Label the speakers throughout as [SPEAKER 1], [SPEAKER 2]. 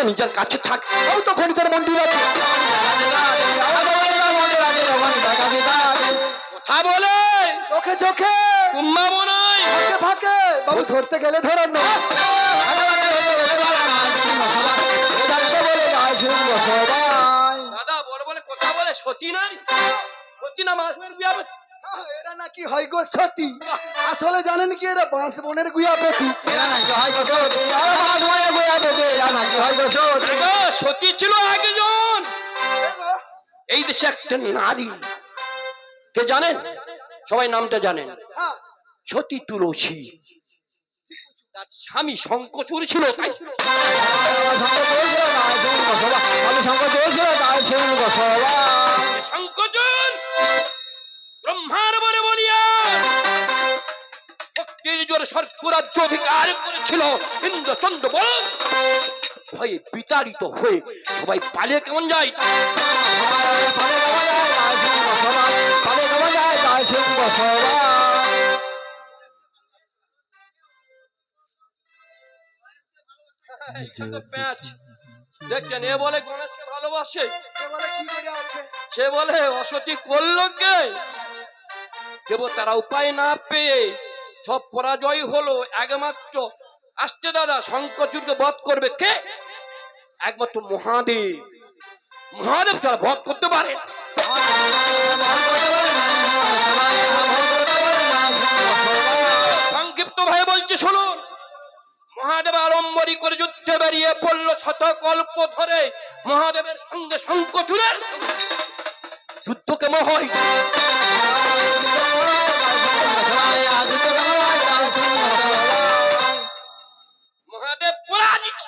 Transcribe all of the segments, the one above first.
[SPEAKER 1] খনিজার কাছে থাক
[SPEAKER 2] ওই তো খনিতের মন্দির আছে।
[SPEAKER 1] কথা বলে
[SPEAKER 2] চোখে চোখে
[SPEAKER 1] কুম্মা মনাই
[SPEAKER 2] ফাঁকে ফাঁকে বাবু ধরতে গেলে ধরার না
[SPEAKER 1] দাদা বলে বলে কথা বলে সতী নাই সতী না মাসের বিয়া।
[SPEAKER 2] এরা নাকি হয় গো সতী আসলে জানেন কি এরা বাঁশ বনের গুয়া পেতি
[SPEAKER 1] সতী ছিল একজন এই দেশে একটা নারী কে জানেন সবাই নামটা জানেন
[SPEAKER 2] হ্যাঁ,
[SPEAKER 1] সতী তুলসী তার স্বামী শঙ্কচুর ছিল তাই শঙ্কচুর ব্রহ্মার বলে বলিয়া ভক্তির জোরে স্বর্গরাজ্য অধিকার করেছিল ইন্দ্রচন্দ্র বল। ভয়ে বিতাড়িত হয়ে সবাই পালিয়ে কেমন যায়। দেখছেন এ বলে গণেশকে ভালোবাসে। সে বলে অসতী করল কে দেবতারা উপায় না পেয়ে সব পরাজয় হলো একমাত্র। আসতে দাদা শঙ্করচুরকে বধ করবে কে? একমাত্র মহাদেব। মহাদেব ছাড়া বধ করতে পারে। সংক্ষিপ্ত ভাই বলছে, শুনুন। মহাদেব আলম্বরী করে যুদ্ধে বেরিয়ে পড়ল শত কল্প ধরে মহাদেবের সঙ্গে শঙ্কচুরের যুদ্ধ কেমন হয়? মহাদেব পরাজিত।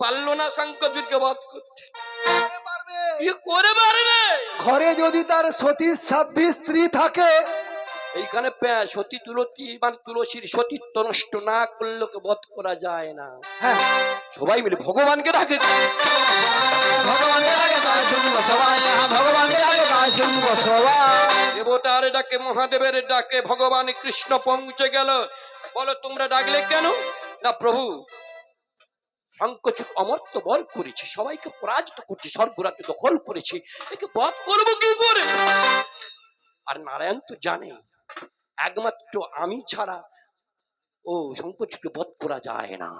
[SPEAKER 1] পারল না শঙ্কচুরকে বধ করতে। কি করে পারবে?
[SPEAKER 2] ঘরে যদি তার সতীশ সাধ্যী স্ত্রী থাকে
[SPEAKER 1] এইখানে সতী তুলসী মানে তুলসীর সতীত্ব নষ্ট না করলে বধ করা যায় না।
[SPEAKER 2] হ্যাঁ।
[SPEAKER 1] সবাই মিলে ভগবানকে ডাকে। দেবতার ডাকে মহাদেবের ডাকে ভগবান কৃষ্ণ পৌঁছে গেল। বলো তোমরা ডাকলে কেন? না প্রভু শঙ্কচুর অমর্ত্য বল করেছি সবাইকে পরাজিত করছি স্বর্গরাজ্য দখল করেছি। একে বধ করব কি করে? আর নারায়ণ তো জানে একমাত্র আমি ছাড়া ও শঙ্কচুরকে বধ করা যায় না।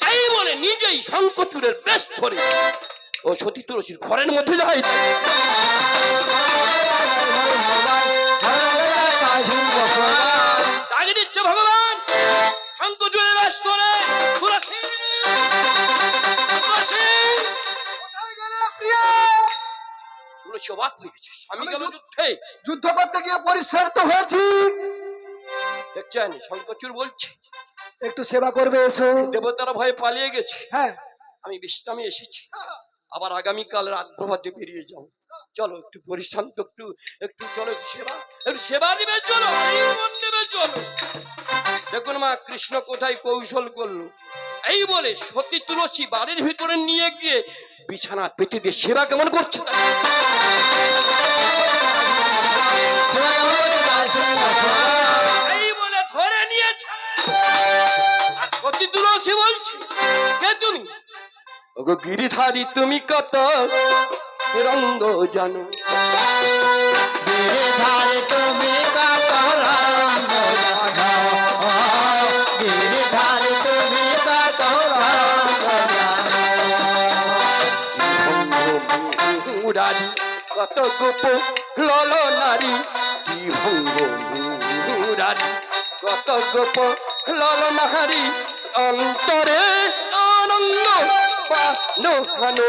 [SPEAKER 1] তাই বলে নিজেই শঙ্কচুরের বেশ ধরে। ও সতী তুলসীর ঘরের মধ্যে যায়। ডাকে ভগবান? শঙ্কচুরের বেশ ধরে। তুলসী তুলসী। তুলসী অবাক হয়ে গেছে। স্বামী
[SPEAKER 2] আমি যুদ্ধ করতে গিয়ে পরিশ্রান্ত হয়েছি।
[SPEAKER 1] দেখছেন? শঙ্কচুর বলছে
[SPEAKER 2] একটু সেবা করবে এসো।
[SPEAKER 1] দেবতারা ভয়ে পালিয়ে গেছে।
[SPEAKER 2] হ্যাঁ।
[SPEAKER 1] আমি বিশ্রামে এসেছি। আবার আগামীকাল রাত প্রভাতে বেরিয়ে যাও চলো একটু পরিশ্রান্ত একটু একটু চলো সেবা একটু সেবা দিবে চলো দেবে চলো। দেখুন মা কৃষ্ণ কোথায় কৌশল করল? এই বলে সতী তুলসী বাড়ির ভিতরে নিয়ে গিয়ে বিছানা পেতে দিয়ে সেবা কেমন করছে? এই তুলসী বলছি। কে তুমি? ওগো গিরিধারী তুমি কত রঙ্গ জানো?
[SPEAKER 3] গিরিধারে তুমি কত রঙ্গ জানো? ও, গিরিধারে তুমি কত রঙ্গ
[SPEAKER 1] মুরারি কত গোপ লল নারী। কি ভঙ্গ মুরারি কত গোপ লল নারী। অন্তরে আনন্দ পানো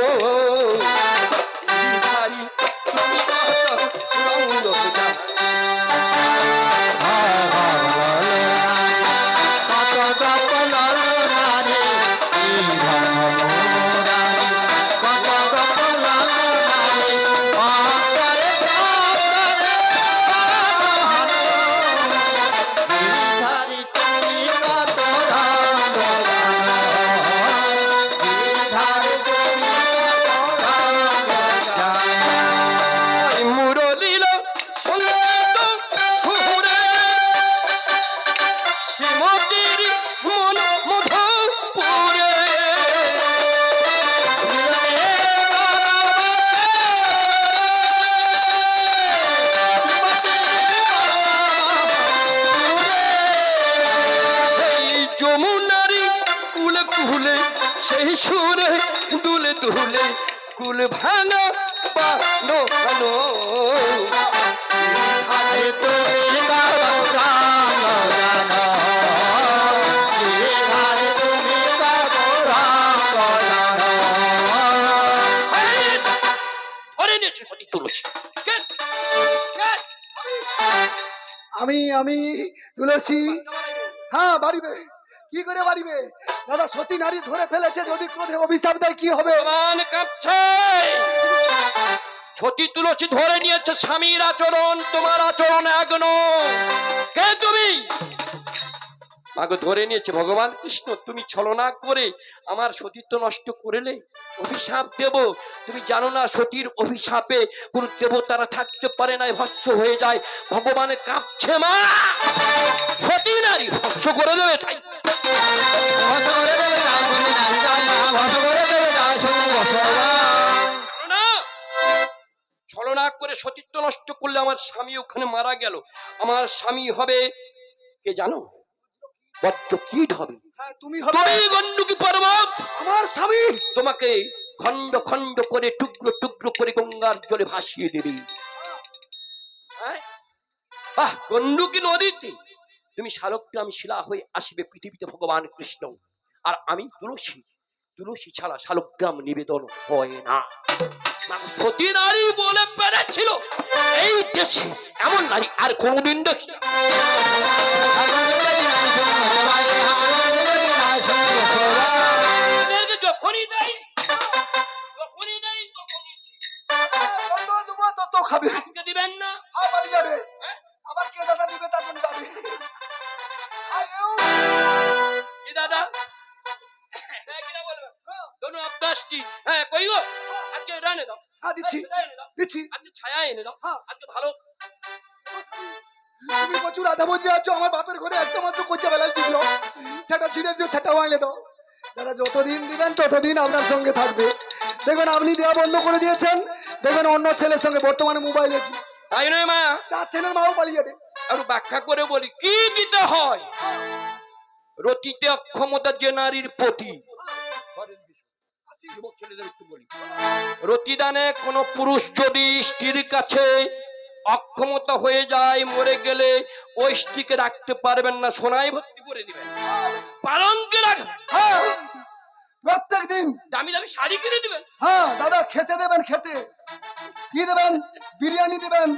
[SPEAKER 1] সেই সুরে দুলে দুলে কুল ভাঙা বানো ভানো
[SPEAKER 3] আরে?
[SPEAKER 1] কে?
[SPEAKER 2] আমি আমি তুলসী হ্যাঁ বাড়িবে। কি করে বাড়িবে দাদা, সতী নারী ধরে ফেলেছে, যদি ক্রোধে অভিশাপ দেয়, কি হবে?
[SPEAKER 1] সতী তুলসী ধরে নিয়েছে স্বামীর আচরণ, তোমার আচরণ এক। কে তুমি? মাকে ধরে নিয়েছে ভগবান কৃষ্ণ। তুমি ছলনা করে আমার সতীত্ব নষ্ট করলে অভিশাপ দেব। তুমি জানো না, সতীর অভিশাপে কোন দেবতারা থাকতে পারে না ভৎস হয়ে যায়। ভগবান কাঁপছে, মা! সতী নারী ভৎস করে দেবে, তাই ছলনা করে সতীত্ব নষ্ট করলে আমার স্বামী ওখানে মারা গেল। আমার স্বামী হবে কে জানো? বজ্র কীট হবে।
[SPEAKER 2] হ্যাঁ তুমি হবে।
[SPEAKER 1] পর্বত।
[SPEAKER 2] আমার স্বামী।
[SPEAKER 1] তোমাকে খণ্ড খণ্ড করে টুকরো টুকরো করে গঙ্গার জলে ভাসিয়ে দেবে। হ্যাঁ? আহ গন্ডুকি নদীতে। তুমি শালগ্রাম শিলা হয়ে আসবে পৃথিবীতে ভগবান কৃষ্ণ। আর আমি তুলসী তুলসী ছাড়া শালগ্রাম নিবেদন হয় না। সতী নারী বলে পেরেছিল, এই দেশে এমন নারী আর কোনোদিন দেখি যখনই দেয় যখনই দেয় তখনই
[SPEAKER 2] খাবে। আধা মধ্যে আছো আমার বাপের ঘরে একটা মাত্র কোচা বেলায় দিল সেটা ছিঁড়ে দিও সেটাও আনলে দাও। দাদা যতদিন দিবেন ততদিন আপনার সঙ্গে থাকবে। দেখবেন আপনি দেওয়া বন্ধ করে দিয়েছেন। দেখবেন অন্য ছেলের সঙ্গে বর্তমানে মোবাইলে
[SPEAKER 1] তাই নয় মা।
[SPEAKER 2] চার ছেলের মাও পালিয়ে যাবে।
[SPEAKER 1] আর ব্যাখ্যা করে বলি কি দিতে হয়? রতিতে অক্ষমতা যে নারীর প্রতি রতিদানে কোনো পুরুষ যদি স্ত্রীর কাছে অক্ষমতা হয়ে যায় মরে গেলে ওই স্ত্রীকে রাখতে পারবেন না সোনায় ভর্তি করে দিবেন। পালঙ্কে রাখবেন
[SPEAKER 2] হ্যাঁ। প্রত্যেক দিন
[SPEAKER 1] দামি দামি শাড়ি কিনে দিবেন।
[SPEAKER 2] হ্যাঁ দাদা খেতে দেবেন খেতে। কি দেবেন? বিরিয়ানি দেবেন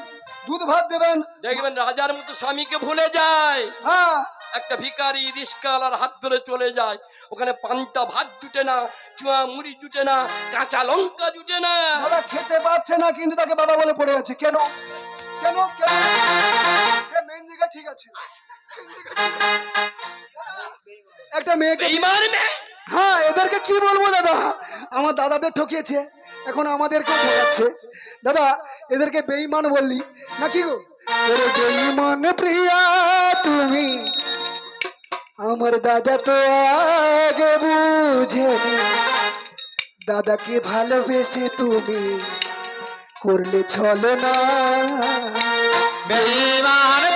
[SPEAKER 2] দুধ ভাত দেবেন।
[SPEAKER 1] দেখবেন রাজার মতো স্বামীকে ভুলে যায়।
[SPEAKER 2] হ্যাঁ।
[SPEAKER 1] একটা ভিখারি রিস্কাল আর হাত ধরে চলে যায়। ওখানে পান্তা ভাত জুটে না চুয়া মুড়ি জুটে না কাঁচা লঙ্কা জুটে না।
[SPEAKER 2] দাদা খেতে পাচ্ছে না কিন্তু তাকে বাবা বলে পড়ে আছে। কেন? কেন কেন? সে মেন জায়গা ঠিক আছে। একটা মেয়েকে
[SPEAKER 1] বেইমান মেয়ে?
[SPEAKER 2] হ্যাঁ এদেরকে কি বলব দাদা? আমার দাদাদের ঠকিয়েছে এখন আমাদেরকে ঠকাচ্ছে। দাদা এদেরকে বেঈমান বললি নাকি গো? ওরে বেঈমান প্রিয়া তুমি আমার দাদা তো আগে বুঝেনি। দাদাকে ভালোবেসে তুমি করলে চলে না।
[SPEAKER 3] বেঈমান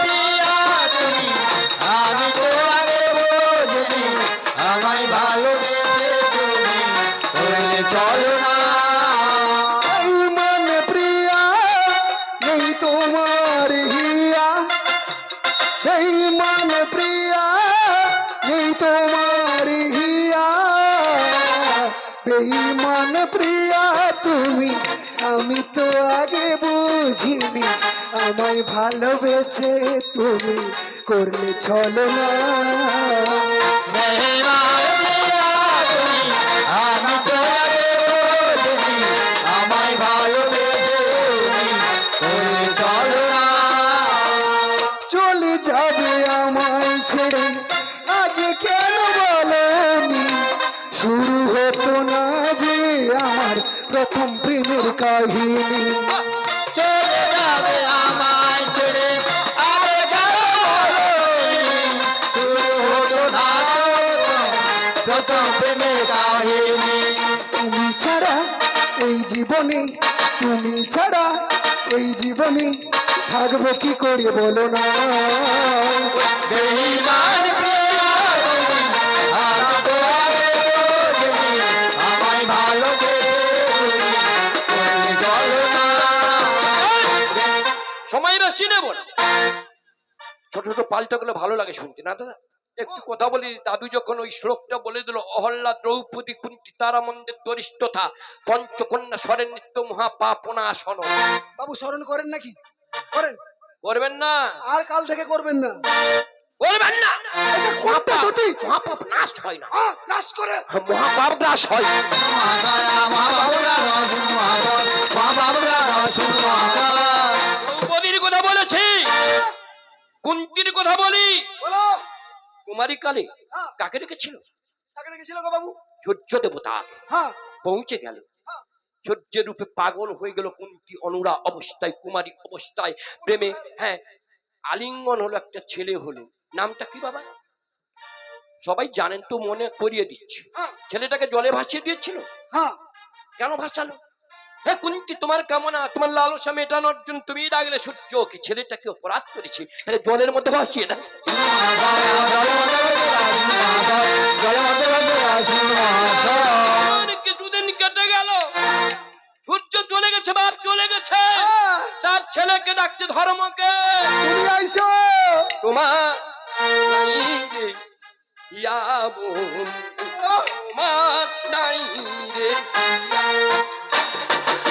[SPEAKER 3] আগে বুঝিনি, আমায় ভালোবেসে তুমি করলে চলো না।
[SPEAKER 2] চলে যাবে আমায় ছেড়ে, আগে কেন শুরু হতো না যে প্রথম প্রেমের কাহিনী। জীবনে তুমি ছাড়া এই জীবনে থাকব কি করে বলো না?
[SPEAKER 3] হ্যাঁ। সময়
[SPEAKER 1] বেশি নেব ছোট ছোট পাল্টাগুলো ভালো লাগে শুনতে না দাদা? একটু কথা বলি দাদু যখন ওই শ্লোকটা বলে দিল অহল্লা দ্রৌপদী কুন্তি তারা মন্দির দরিষ্ঠতা পঞ্চকন্যা স্বরের নিত্য মহাপাপনা আসন।
[SPEAKER 2] বাবু স্মরণ করেন নাকি? করেন।
[SPEAKER 1] করবেন না।
[SPEAKER 2] আর কাল থেকে করবেন না।
[SPEAKER 1] করবেন না।
[SPEAKER 2] এটা করতে সত্যি।
[SPEAKER 1] মহাপাপ নাশ হয় না।
[SPEAKER 2] নাশ করে।
[SPEAKER 1] মহাপাপ নাশ হয়। দ্রৌপদীর কথা বলেছি। কুন্তির কথা বলি।
[SPEAKER 2] বলো।
[SPEAKER 1] কুমারী কালে
[SPEAKER 2] হ্যাঁ।
[SPEAKER 1] কাকে রেখেছিল
[SPEAKER 2] তাকে রেখেছিল গো বাবু?
[SPEAKER 1] সূর্য দেবতা।
[SPEAKER 2] হ্যাঁ।
[SPEAKER 1] পৌঁছে গেল।
[SPEAKER 2] হ্যাঁ।
[SPEAKER 1] সূর্যের রূপে পাগল হয়ে গেল কুন্তি অনুরা অবস্থায় কুমারী অবস্থায়। প্রেমে হ্যাঁ আলিঙ্গন হলো একটা ছেলে হলো। নামটা কি বাবা? সবাই জানেন তো মনে করিয়ে দিচ্ছে। ছেলেটাকে জলে ভাসিয়ে দিয়েছিল?
[SPEAKER 2] হ্যাঁ।
[SPEAKER 1] কেন ভাসালো? কুন্তি তোমার কামনা তোমার লালসা মেটানোর জন্য তুমি ডাকলে সূর্যকে ছেলেটাকে অপরাধ করেছি? তাহলে জলের মধ্যে ভাসিয়ে দাও। কিছুদিন কেটে গেল। সূর্য চলে গেছে বাপ চলে গেছে।
[SPEAKER 2] হ্যাঁ,
[SPEAKER 1] তার ছেলেকে ডাকছে ধর্মকে। তোমার ইয়া বোন তোমার নাই রে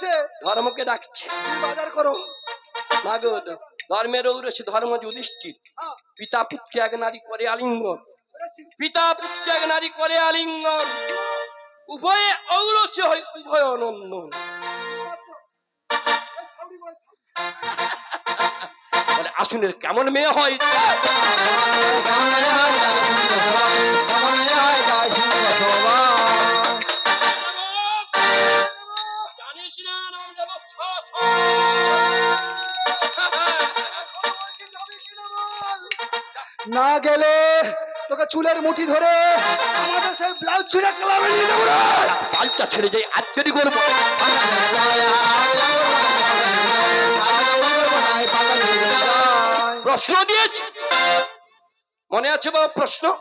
[SPEAKER 2] আসছে
[SPEAKER 1] ধর্মকে ডাকছে।
[SPEAKER 2] বাজার করো।
[SPEAKER 1] মাগো ধর্মের ঔরসে ধর্ম যুধিষ্ঠির
[SPEAKER 2] হ্যাঁ
[SPEAKER 1] পিতা পুত্র এক নারী করে আলিঙ্গন। পিতা পুত্র এক নারী করে আলিঙ্গন। উভয়ে ঔরসে হয় উভয় অনন্দন বলে আসুনের কেমন মেয়ে হয়? জানিস না
[SPEAKER 2] গেলে তোকে চুলের মুঠি ধরে সেই ব্লাউজ ছিঁড়ে
[SPEAKER 1] যাই আত্মরি করব। প্রশ্ন দিয়েছি। মনে আছে বাবা প্রশ্ন?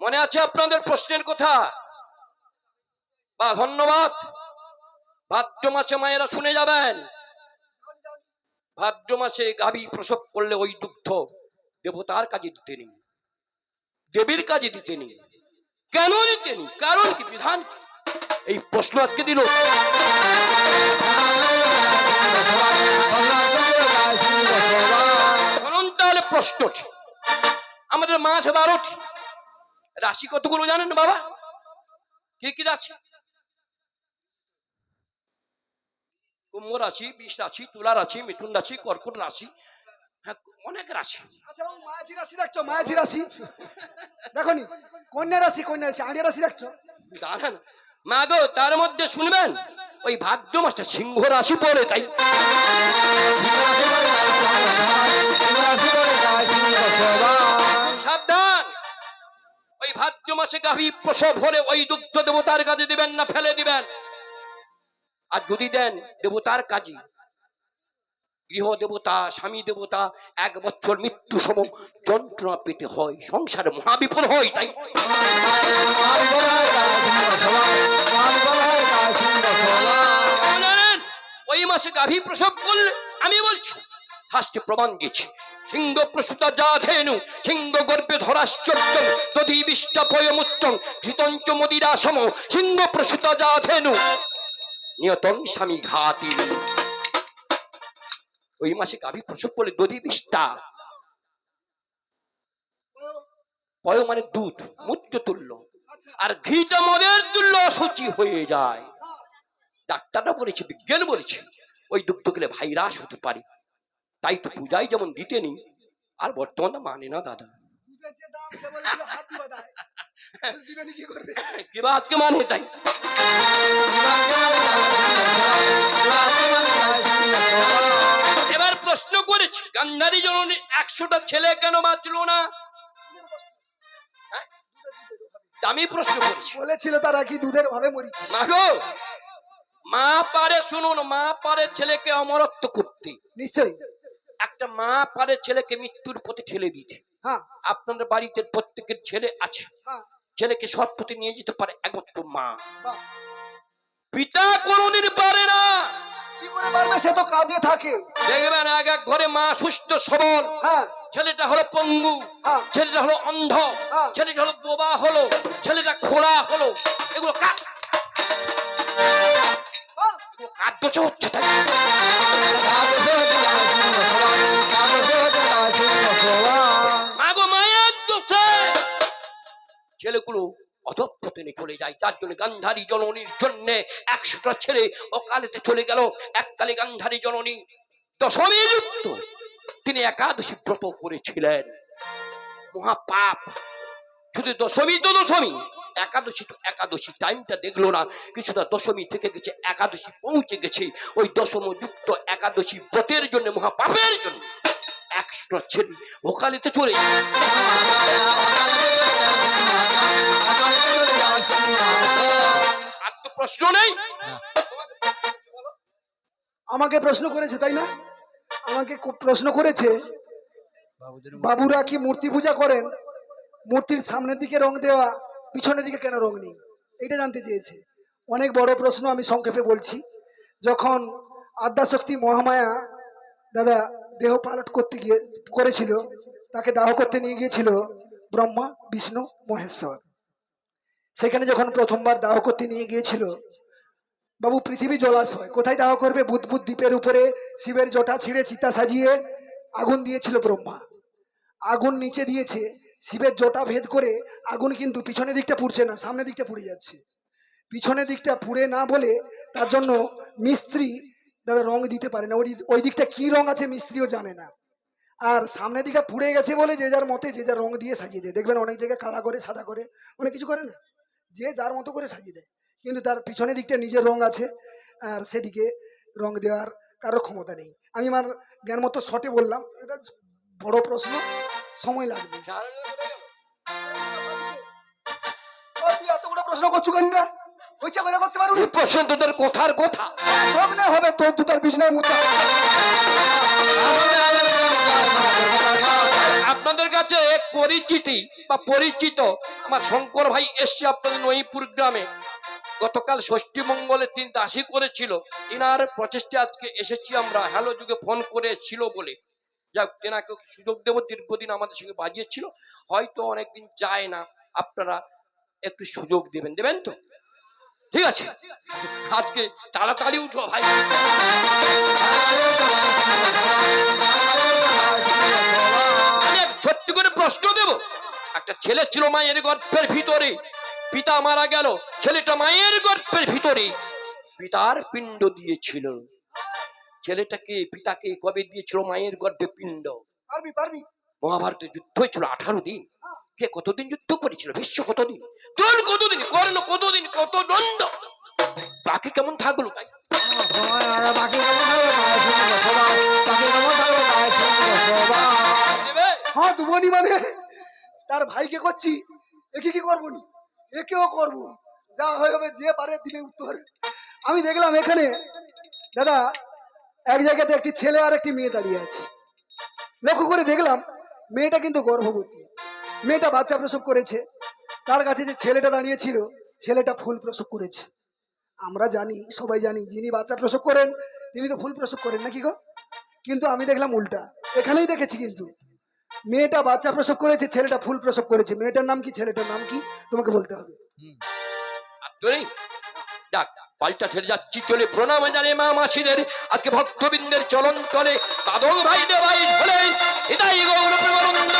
[SPEAKER 1] মনে আছে আপনাদের প্রশ্নের কথা? বা ধন্যবাদ। ভাদ্র মাসে মায়েরা শুনে যাবেন। ভাদ্র মাসে গাভী প্রসব করলে ওই দুগ্ধ। দেবতার কাজে দিতে নেই, দেবীর কাজে দিতে নেই। কেন দিতে নেই? কারণ কি? বিধান এই প্রশ্ন আজকে দিল। তাহলে প্রশ্নটি আমাদের মাস বারোটি রাশি কতগুলো জানেন বাবা? কি কি রাশি? কুম্ভ রাশি, বিষ রাশি, তুলা রাশি, মিথুন রাশি, কর্কট রাশি হ্যাঁ অনেক রাশি।
[SPEAKER 2] আচ্ছা মায়াজি রাশি দেখছ? মায়াজি রাশি? দেখো নি কন্যা রাশি কন্যা রাশি আড়িয়া রাশি দেখছ?
[SPEAKER 1] দাঁড়ান। মা গো তার মধ্যে শুনবেন? ওই ভাদ্র মাসটা সিংহ রাশি পড়ে তাই। সাবধান। ওই ভাদ্র মাসে গাভী প্রসব হলে ওই দুগ্ধ দেবতার কাজে দিবেন না ফেলে দিবেন। আর যদি দেন দেবতার কাজে গৃহ দেবতা স্বামী দেবতা এক বছর মৃত্যু সম যন্ত্রণা পেতে হয়, সংসারে মহাবিপদ হয়, তাই ওই মাসে গাভী প্রসব করলে আমি বলছি হাসতে প্রমাণ দিয়েছি, সিংহ প্রসূতা যা ধেনু, সিংহ গর্ভে ধরাশ্চর্য দধি বিষ্টাপয়মুচ্চং ঘৃতঞ্চ মদিরা সম সিংহ প্রসূতা যা ধেনু। নিয়তং স্বামী ঘাতি ওই মাসে গাভী প্রসব করলে দধি বিষ্টা পয় মানে দুধ মূত্র তুল্য। আর ঘিটা মদের তুল্য অসুচি হয়ে যায়। ডাক্তাররা বলেছে বিজ্ঞান বলেছে ওই দুগ্ধ খেলে ভাইরাস হতে পারে। তাই তো পূজায় যেমন দিতে নেই আর বর্তমানে মানে না দাদা।
[SPEAKER 2] কি
[SPEAKER 1] কিবা মানে তাই। এবার প্রশ্ন করেছি গান্ধারী জননী একশোটা ছেলে কেন বাঁচলো না? হ্যাঁ? আমি প্রশ্ন করছি।
[SPEAKER 2] বলেছিল তারা কি দুধের ভাবে মরিচ?
[SPEAKER 1] মা মা পারে শুনুন মা পারে ছেলেকে অমরত্ব করতে।
[SPEAKER 2] নিশ্চয়ই।
[SPEAKER 1] একটা মা পারে ছেলেকে মৃত্যুর পথে ঠেলে দিতে।
[SPEAKER 2] হ্যাঁ।
[SPEAKER 1] আপনাদের বাড়িতে প্রত্যেকের ছেলে আছে।
[SPEAKER 2] হ্যাঁ।
[SPEAKER 1] ছেলেকে সৎ পথে নিয়ে যেতে পারে একমাত্র মা। পিতা কোনদিন পারে না।
[SPEAKER 2] কি করে পারবে সে তো কাজে থাকে।
[SPEAKER 1] দেখবেন এক এক ঘরে মা সুস্থ সবল।
[SPEAKER 2] হ্যাঁ।
[SPEAKER 1] ছেলেটা হলো পঙ্গু।
[SPEAKER 2] হ্যাঁ।
[SPEAKER 1] ছেলেটা হলো অন্ধ।
[SPEAKER 2] হ্যাঁ।
[SPEAKER 1] ছেলেটা হলো বোবা হলো। ছেলেটা খোড়া হলো। এগুলো। এগুলো হচ্ছে তাই। মাগো মায়ের দোষে। ছেলেগুলো অধপতনে চলে যায়। যার জন্য গান্ধারী জননীর জন্য একশোটা ছেলে অকালেতে চলে গেল। এককালে গান্ধারী জননী দশমী যুক্ত। তিনি একাদশী ব্রত করেছিলেন। মহাপাপ। শুধু দশমী তো দশমী। একাদশী তো একাদশী। টাইমটা দেখল না। কিছুটা দশমী থেকে গেছে, একাদশী পৌঁছে গেছে। ওই দশম যুক্ত একাদশী ব্রতের জন্য, মহাপাপের জন্য একশোটা ছেলে ওকালিতে চলে। তো প্রশ্ন নেই।
[SPEAKER 2] আমাকে প্রশ্ন করেছে, তাই না? আমাকে প্রশ্ন করেছে, বাবুরা কি মূর্তি পূজা করেন? মূর্তির সামনের দিকে রং দেওয়া, পিছনের দিকে কেন রং নেই? এটা জানতে চেয়েছে। অনেক বড় প্রশ্ন আমি সংক্ষেপে বলছি। যখন আদ্যাশক্তি মহামায়া দাদা দেহ পালট করতে গিয়ে করেছিল, তাকে দাহ করতে নিয়ে গিয়েছিল ব্রহ্মা, বিষ্ণু, মহেশ্বর। সেখানে যখন প্রথমবার দাহ করতে নিয়ে গিয়েছিল, বাবু, পৃথিবী জলাশয়, কোথায় দাহ করবে? বুদবুদ দ্বীপের উপরে শিবের জটা ছিঁড়ে চিতা সাজিয়ে আগুন দিয়েছিল ব্রহ্মা। আগুন নিচে দিয়েছে, শিবের জটা ভেদ করে আগুন কিন্তু পিছনের দিকটা পুড়ছে না, সামনের দিকটা পুড়ে যাচ্ছে। পিছনের দিকটা পুড়ে না বলে তার জন্য মিস্ত্রি দাদা রং দিতে পারে না। ওই ওই দিকটা কি রং আছে মিস্ত্রিও জানে না। আর সামনের দিকটা পুড়ে গেছে বলে যে যার মতে যে যার রং দিয়ে সাজিয়ে দেয়। দেখবেন অনেক জায়গায় কালা করে, সাদা করে, অনেক কিছু করে না? যে যার মতো করে সাজিয়ে দেয়। কিন্তু তার পিছনের দিকটা নিজের রং আছে আর সেদিকে রং দেওয়ার কারও ক্ষমতা নেই। আমি আমার জ্ঞান মতো শটে বললাম এটা বড় প্রশ্ন সময় লাগবে। এতগুলো প্রশ্ন করছ কেন না করে করতে পারবি
[SPEAKER 1] প্রশ্ন তোদের কথার কথা।
[SPEAKER 2] সব না হবে তোর দুটার বিছনায় মুদ্রা
[SPEAKER 1] কাছে পরিচিতি বা পরিচিত। আমার শঙ্কর ভাই এসছে আপনাদের নইপুর গ্রামে। গতকাল ষষ্ঠী মঙ্গলে তিনি দাসী করেছিল। ইনার প্রচেষ্টা আজকে এসেছি আমরা। হ্যালো যুগে ফোন করেছিল বলে। যাক তেনাকে সুযোগ দেব। দীর্ঘদিন আমাদের সঙ্গে বাজিয়েছিল। হয়তো অনেকদিন যায় না। আপনারা একটু সুযোগ দেবেন। দেবেন তো? ঠিক আছে। আজকে তাড়াতাড়ি উঠো ভাই। সত্যি প্রশ্ন দেব একটা ছেলে ছিল মায়ের গর্ভের ভিতরে পিতা মারা গেল ছেলেটা মায়ের গর্ভের ভিতরে পিতার পিণ্ড দিয়েছিল ছেলেটাকে পিতাকে কবে দিয়েছিল মায়ের গর্ভে পিণ্ড
[SPEAKER 2] পারবি পারবি
[SPEAKER 1] মহাভারতের যুদ্ধ হয়েছিল আঠারো দিন কে কতদিন যুদ্ধ করেছিল বিশ্ব কতদিন তোর কতদিন কর্ণ কতদিন কত দণ্ড বাকি কেমন থাকল তাই দেবে?
[SPEAKER 2] হ্যাঁ দুবনি মানে? তার ভাইকে করছি। একে কি করব নি? একেও করব। যা হয়ে হবে, যে পারে দিবে উত্তর আমি দেখলাম এখানে, দাদা, এক জায়গাতে একটি ছেলে আর একটি মেয়ে দাঁড়িয়ে আছে। লক্ষ্য করে দেখলাম, মেয়েটা কিন্তু গর্ভবতী। মেয়েটা বাচ্চা প্রসব করেছে। তার কাছে যে ছেলেটা দাঁড়িয়ে ছিল, ছেলেটা ফুল প্রসব করেছে। আমরা জানি, সবাই জানি, যিনি বাচ্চা প্রসব করেন, তিনি তো ফুল প্রসব করেন নাকি গো? কিন্তু আমি দেখলাম উল্টা। এখানেই দেখেছি কিন্তু। মেয়েটা বাচ্চা প্রসব করেছে, ছেলেটা ফুল প্রসব করেছে। মেয়েটার নাম কি, ছেলেটার নাম কি? তোমাকে বলতে হবে।
[SPEAKER 1] ডাক, পাল্টা ছেড়ে যাচ্ছি, চলে প্রণাম জানে মা মাসিদের, আজকে ভক্তবিন্দের চলন করে দাদু ভাই ভাই হলে এটাই গৌরব প্রেমানন্দ